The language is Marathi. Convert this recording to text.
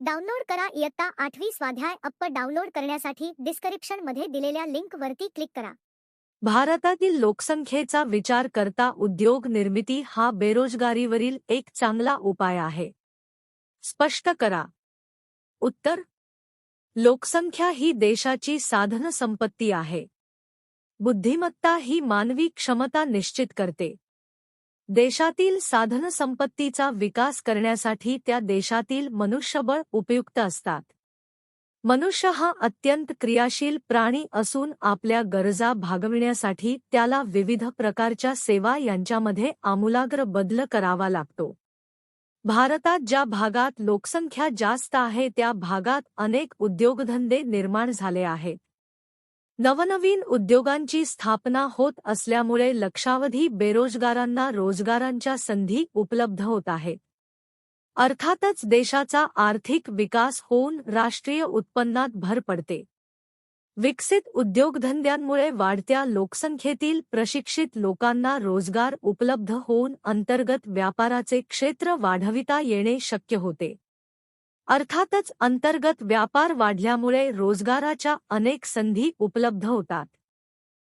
डाउनलोड करा इयत्ता आठवी स्वाध्याय अप्प डाउनलोड करण्यासाठी डिस्क्रिप्शन मध्ये दिलेल्या लिंक वरती क्लिक करा. भारतातील लोकसंख्येचा विचार करता उद्योग निर्मिती हा बेरोजगारीवरील एक चांगला उपाय आहे. स्पष्ट करा. उत्तर. लोकसंख्या ही देशाची साधनसंपत्ती आहे. बुद्धिमत्ता ही मानवी क्षमता निश्चित करते. देशातील साधनसंपत्तीचा विकास करण्यासाठी त्या देशातील मनुष्यबळ उपयुक्त असतात. मनुष्य हा अत्यंत क्रियाशील प्राणी असून आपल्या गरजा भागविण्यासाठी त्याला विविध प्रकारच्या सेवा यांच्यामध्ये आमूलाग्र बदल करावा लागतो. भारतात ज्या भागात लोकसंख्या जास्त आहे त्या भागात अनेक उद्योगधंदे निर्माण झाले आहेत. नवनवीन उद्योगांची स्थापना होत असल्यामुळे लक्षावधी बेरोजगारांना रोजगारांच्या संधी उपलब्ध होत आहेत. अर्थातच देशाचा आर्थिक विकास होऊन राष्ट्रीय उत्पन्नात भर पडते. विकसित उद्योगधंद्यांमुळे वाढत्या लोकसंख्येतील प्रशिक्षित लोकांना रोजगार उपलब्ध होऊन अंतर्गत व्यापाराचे क्षेत्र वाढविता येणे शक्य होते. अर्थातच अंतर्गत व्यापार वाढल्यामुळे रोजगाराच्या अनेक संधी उपलब्ध होतात.